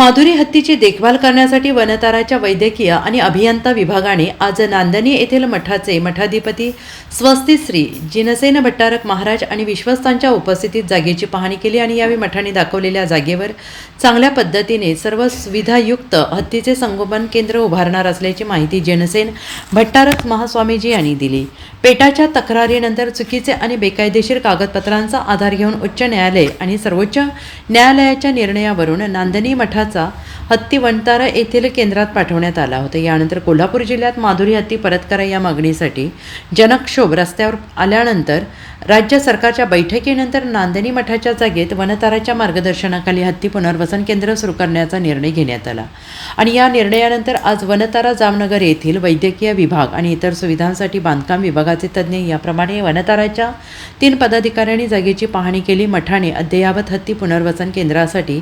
माधुरी हत्तीची देखभाल करण्यासाठी वनताराच्या वैद्यकीय आणि अभियंता विभागाने आज नांदणी येथील मठाचे मठाधिपती स्वस्ती श्री जिनसेन भट्टारक महाराज आणि विश्वस्तांच्या उपस्थितीत जागेची पाहणी केली आणि यावेळी मठाने दाखवलेल्या जागेवर चांगल्या पद्धतीने सर्व सुविधायुक्त हत्तीचे संगोपन केंद्र उभारणार असल्याची माहिती जिनसेन भट्टारक महास्वामीजी यांनी दिली. पेटाच्या तक्रारीनंतर चुकीचे आणि बेकायदेशीर कागदपत्रांचा आधार घेऊन उच्च न्यायालय आणि सर्वोच्च न्यायालयाच्या निर्णयावरून नांदणी संघाचा हत्ती वंतारा येथील केंद्रात पाठवण्यात आला होता. यानंतर कोल्हापूर जिल्ह्यात माधुरी हत्ती परत करा या मागणीसाठी जनक्षोभ रस्त्यावर आल्यानंतर राज्य सरकारच्या बैठकीनंतर नांदणी मठाच्या जागेत वनताराच्या मार्गदर्शनाखाली हत्ती पुनर्वसन केंद्र सुरू करण्याचा निर्णय घेण्यात आला. आणि या निर्णयानंतर आज वनतारा जामनगर येथील वैद्यकीय विभाग आणि इतर सुविधांसाठी बांधकाम विभागाचे तज्ज्ञ याप्रमाणे वनताराच्या तीन पदाधिकाऱ्यांनी जागेची पाहणी केली. मठाने अद्ययावत हत्ती पुनर्वसन केंद्रासाठी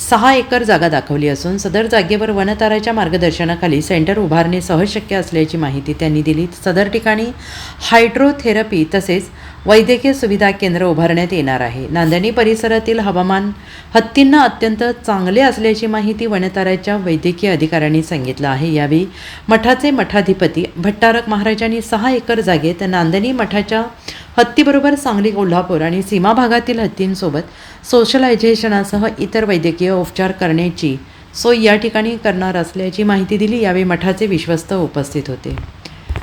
सहा एकर जागा दाखवली असून सदर जागेवर वनताराच्या मार्गदर्शनाखाली सेंटर उभारणे सहज शक्य असल्याची माहिती त्यांनी दिली. सदर ठिकाणी हायड्रोथेरपी तसेच वैद्यकीय सुविधा केंद्र उभारण्यात येणार आहे. नांदणी परिसरातील हवामान हत्तींना अत्यंत चांगले असल्याची माहिती वनताराच्या वैद्यकीय अधिकाऱ्यांनी सांगितलं आहे. यावेळी मठाचे मठाधिपती भट्टारक महाराजांनी सहा एकर जागेत नांदणी मठाच्या हत्तीबरोबर सांगली कोल्हापूर आणि सीमा भागातील हत्तींसोबत सोशलायझेशनासह इतर वैद्यकीय उपचार करण्याची सोय या ठिकाणी करणार असल्याची माहिती दिली. यावेळी मठाचे विश्वस्त उपस्थित होते.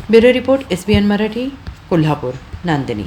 Bureau report S B N Marathi Kolhapur. Nandani